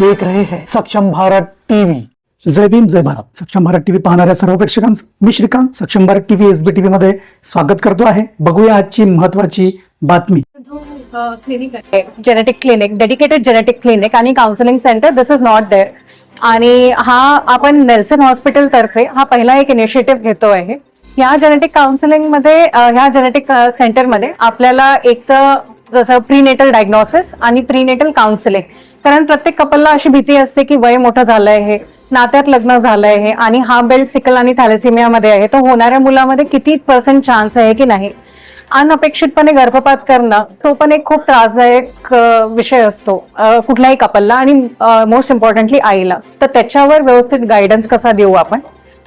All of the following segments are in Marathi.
देख रहे हैं। सक्षम भारत टीव्ही जय भीम जय भारत। सक्षम भारत टीव्ही पाहणाऱ्या सर्व प्रेक्षकांचं मी Shrikant Saksham Bharat TV S B TV मध्ये स्वागत करतो आहे. बघूया आजची महत्वाची बातमी. क्लिनिक आहे. Genetic clinic dedicated genetic clinic आणि counselling centre this is not there आणि हा आपण नेल्सन हॉस्पिटल तर्फे हा पहिला एक इनिशिएटिव्ह घेतो आहे या जेनेटिक काउन्सिलिंगमध्ये ह्या जेनेटिक सेंटरमध्ये आपल्याला एक तर जसं प्रीनेटल डायग्नॉसिस आणि प्रीनेटल काउन्सिलिंग कारण प्रत्येक कपलला अशी भीती असते की वय मोठं झालंय हे नात्यात लग्न झालंय हे आणि हा बेल्ट सिकल आणि थॅलेसिमियामध्ये आहे. तो होणाऱ्या मुलामध्ये किती पर्सेंट चान्स आहे की नाही? अनअपेक्षितपणे गर्भपात करणं तो पण एक खूप त्रासदायक विषय असतो कुठल्याही कपलला आणि मोस्ट इम्पॉर्टंटली आईला. तर त्याच्यावर व्यवस्थित गायडन्स कसा देऊ आपण?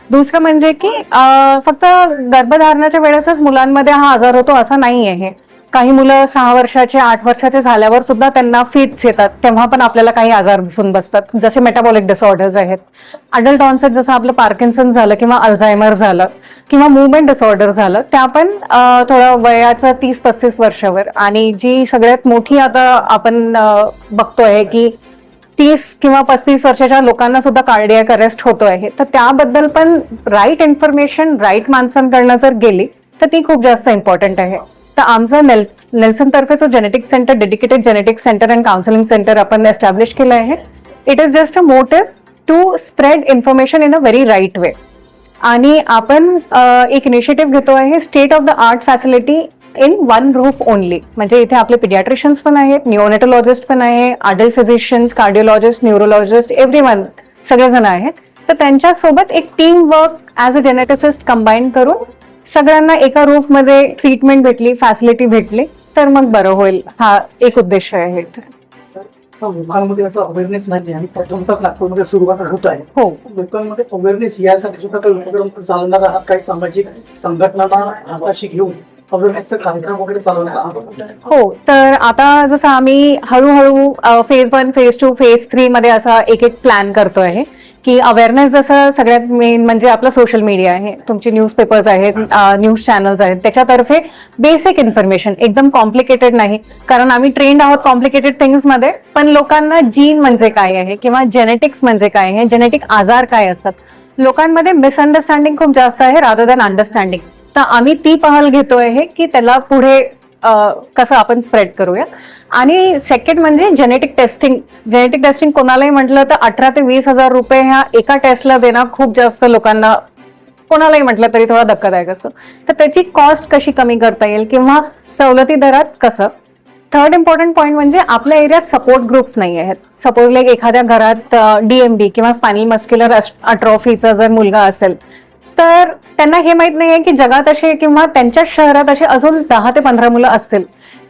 दुसरं म्हणजे की फक्त गर्भधारणाच्या वेळेसच मुलांमध्ये हा आजार होतो असं नाही आहे काही मुलं सहा वर्षाचे आठ वर्षाचे झाल्यावर सुद्धा त्यांना फिट्स येतात. तेव्हा पण आपल्याला काही आजार दिसून बसतात. जसे मेटाबॉलिक डिसऑर्डर्स आहेत. अडल्ट ऑनसेट जसं आपलं पार्किन्सन झालं किंवा अल्झायमर झालं किंवा मुवमेंट डिसऑर्डर झालं त्या पण थोडं वयाचं तीस पस्तीस वर्षावर. आणि जी सगळ्यात मोठी आता आपण बघतोय की तीस किंवा पस्तीस वर्षाच्या लोकांना सुद्धा कार्डियक अरेस्ट होतो आहे. तर त्याबद्दल पण राईट इन्फॉर्मेशन राईट माणसांकडनं जर गेली तर ती खूप जास्त इम्पॉर्टंट आहे. तर आमचं नेल नेल्सनतर्फे तो genetic centre dedicated genetic centre and counselling centre आपण एस्टॅब्लिश केलं आहे. It is just a motive to spread information in a very right way आणि आपण एक इनिशिएटिव्ह घेतो आहे state of the art facility in one roof only म्हणजे इथे आपले पिडियाट्रिशियन्स पण आहेत न्यूनेटोलॉजिस्ट पण आहे adult physicians cardiologist neurologist every one सगळेजण आहेत. तर त्यांच्यासोबत एक team work as a geneticist combine करून सगळ्यांना एका रूफमध्ये ट्रीटमेंट भेटली फॅसिलिटी भेटली तर मग बरं होईल. हा एक उद्देश आहे विभागामध्ये याचा अवेअरनेस नाही आणि प्रथमतः नागपूरमध्ये सुरुवात होत आहे. हो. लोकांमध्ये अवेअरनेस यासाठी सुद्धा काही उपक्रम चालवणार आहात काही सामाजिक संघटनांना हाताशी घेऊन अवेअरनेसचा कार्यक्रम वगैरे चालवणार आहात हो तर आता जसं आम्ही हळूहळू phase one phase two phase three मध्ये असा एक एक प्लॅन करतो आहे की अवेअरनेस जसं सगळ्यात मेन म्हणजे आपलं सोशल मीडिया आहे. तुमची न्यूजपेपर्स आहेत न्यूज चॅनल्स आहेत. त्याच्यातर्फे बेसिक इन्फॉर्मेशन एकदम कॉम्प्लिकेटेड नाही. कारण आम्ही ट्रेंड आहोत कॉम्प्लिकेटेड थिंग्समध्ये पण लोकांना जीन म्हणजे काय आहे किंवा जेनेटिक्स म्हणजे काय आहे जेनेटिक आजार काय असतात लोकांमध्ये मिसअंडरस्टँडिंग खूप जास्त आहे रादर दॅन अंडरस्टँडिंग तर आम्ही ती पहल घेतोय आहे की त्याला पुढे कसं आपण स्प्रेड करूया? आणि सेकंड म्हणजे जेनेटिक टेस्टिंग जेनेटिक टेस्टिंग कोणालाही म्हटलं तर अठरा ते वीस हजार रुपये ह्या एका टेस्टला देणं खूप जास्त लोकांना. कोणालाही म्हटलं तरी थोडा धक्कादायक असतो. तर त्याची कॉस्ट कशी कमी करता येईल किंवा सवलती दरात कसं? थर्ड इम्पॉर्टंट पॉईंट म्हणजे आपल्या एरियात सपोर्ट ग्रुप्स नाही आहेत. सपोज लाईक एखाद्या घरात डीएमडी किंवा स्पायनल मस्क्युलर अट्रॉफीचा जर मुलगा असेल तर त्यांना हे माहीत नाही आहे की जगात असे किंवा त्यांच्या शहरात असे अजून दहा ते पंधरा मुलं असतील.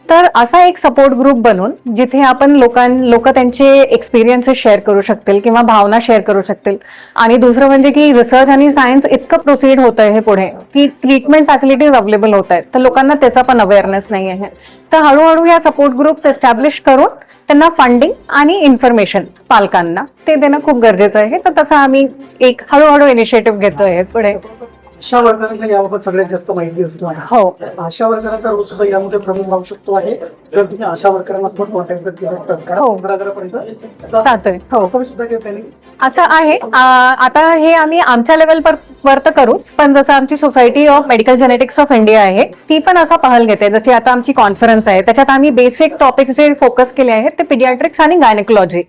तर असा एक सपोर्ट ग्रुप बनून जिथे आपण लोकां लोक त्यांचे एक्सपिरियन्सेस शेअर करू शकतील किंवा भावना शेअर करू शकतील. आणि दुसरं म्हणजे की रिसर्च आणि सायन्स इतकं प्रोसीड होत आहे पुढे की ट्रीटमेंट फॅसिलिटीज अवेलेबल होत आहेत. तर लोकांना त्याचा पण अवेअरनेस नाही आहे. तर हळूहळू या सपोर्ट ग्रुप्स एस्टॅब्लिश करून त्यांना फंडिंग आणि इन्फॉर्मेशन पालकांना ते देणं खूप गरजेचं आहे. तर तसं आम्ही एक हळूहळू इनिशिएटिव्ह घेतोय पुढे. आशा वर्करांना याबाबत सगळ्यात जास्त माहिती असतो आहे हो. आशा वर्करांचा रोल सुद्धा यामध्ये प्रमुख राहू शकतो आहे. जर तुम्ही आशा वर्करांना कॉन्टॅक्ट जर केलं तर कारण. घराघरापर्यंत जातोय हो. असं सुद्धा केलं त्यांनी असं आहे. आ, आता हे आम्ही आमच्या लेवल पर वर तर करूच पण जसं आमची society of medical genetics of India आहे ती पण असा पहल घेते. जशी आता आमची कॉन्फरन्स आहे त्याच्यात आम्ही बेसिक टॉपिक जे फोकस केले आहेत ते पिडियाट्रिक्स आणि गायनेकोलॉजी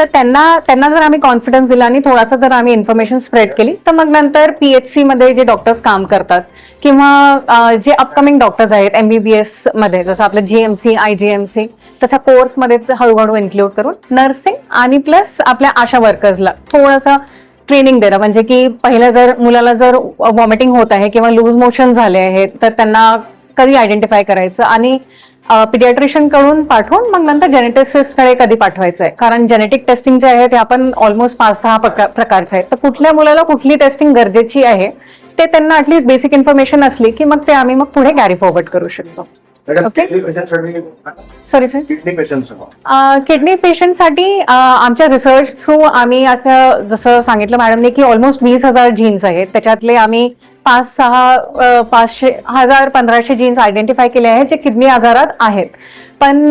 तर त्यांना त्यांना जर आम्ही कॉन्फिडन्स दिला आणि थोडासा जर आम्ही इन्फॉर्मेशन स्प्रेड केली तर मग नंतर पीएचसी मध्ये जे डॉक्टर्स काम करतात किंवा जे अपकमिंग डॉक्टर्स आहेत एमबीबीएसमध्ये जसं आपलं जीएमसी आय जीएमसी तसा कोर्समध्ये हळूहळू इन्क्लूड करून नर्सिंग आणि प्लस आपल्या आशा वर्कर्सला थोडंसं ट्रेनिंग देणं. म्हणजे की पहिलं जर मुलाला जर वॉमिटिंग होत आहे किंवा लूज मोशन झाले आहेत तर त्यांना कधी आयडेंटिफाय करायचं आणि पिडियाट्रिशियनकडून पाठवून मग नंतर जेनेटिसिस्टकडे कधी पाठवायचं आहे कारण जेनेटिक टेस्टिंग जे आहे ते आपण ऑलमोस्ट पाच सहा प्रका- प्रकारचे आहेत. तर कुठल्या मुलाला कुठली टेस्टिंग गरजेची आहे ते त्यांना ऍटलीस्ट बेसिक इन्फॉर्मेशन असली की मग ते आम्ही मग पुढे कॅरी फॉरवर्ड करू शकतो. Sorry sir kidney patient kidney पेशंटसाठी आमच्या रिसर्च थ्रू आम्ही असं जसं सांगितलं मॅडमने की ऑलमोस्ट वीस हजार जीन्स आहेत. त्याच्यातले आम्ही पाच सहा पाचशे हजार पंधराशे जीन्स आयडेंटिफाय केले आहेत जे किडनी आजारात आहेत. पण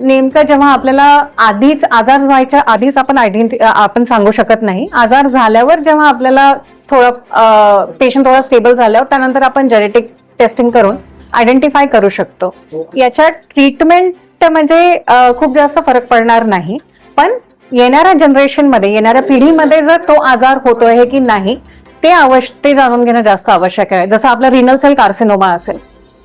नेमकं जेव्हा आपल्याला आधीच आजार व्हायच्या आधीच आपण आयडेंटि आपण सांगू शकत नाही. आजार झाल्यावर जेव्हा आपल्याला थोडं पेशंट थोडा स्टेबल झाल्यावर त्यानंतर आपण जेनेटिक टेस्टिंग करून आयडेंटिफाय करू शकतो. याच्यात ट्रीटमेंट म्हणजे खूप जास्त फरक पडणार नाही. पण येणाऱ्या जनरेशनमध्ये येणाऱ्या पिढीमध्ये जर तो आजार होतोय की नाही ते आवश्य ते जाणून घेणं जास्त आवश्यक आहे. जसं आपलं रिनल सेल कार्सिनोमा असेल.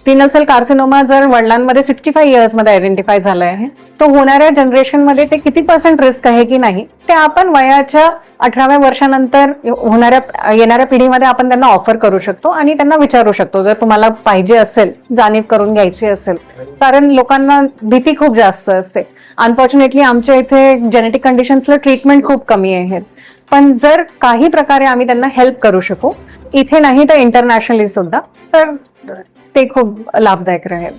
रिनल सेल कार्सिनोमा जर वडिलांमध्ये सिक्स्टी फाय इयर्समध्ये आयडेंटिफाय झालं आहे तो होणाऱ्या जनरेशनमध्ये ते किती पर्सेंट रिस्क आहे की नाही ते आपण वयाच्या अठराव्या वर्षानंतर होणाऱ्या येणाऱ्या पिढीमध्ये आपण त्यांना ऑफर करू शकतो आणि त्यांना विचारू शकतो. जर तुम्हाला पाहिजे असेल जाणीव करून घ्यायची असेल. कारण लोकांना भीती खूप जास्त असते. अनफॉर्च्युनेटली आमच्या इथे जेनेटिक कंडिशन्सला ट्रीटमेंट खूप कमी आहेत. पण जर काही प्रकारे आम्ही त्यांना हेल्प करू शकू इथे नाही तर इंटरनॅशनली सुद्धा तर ते खूप लाभदायक राहील.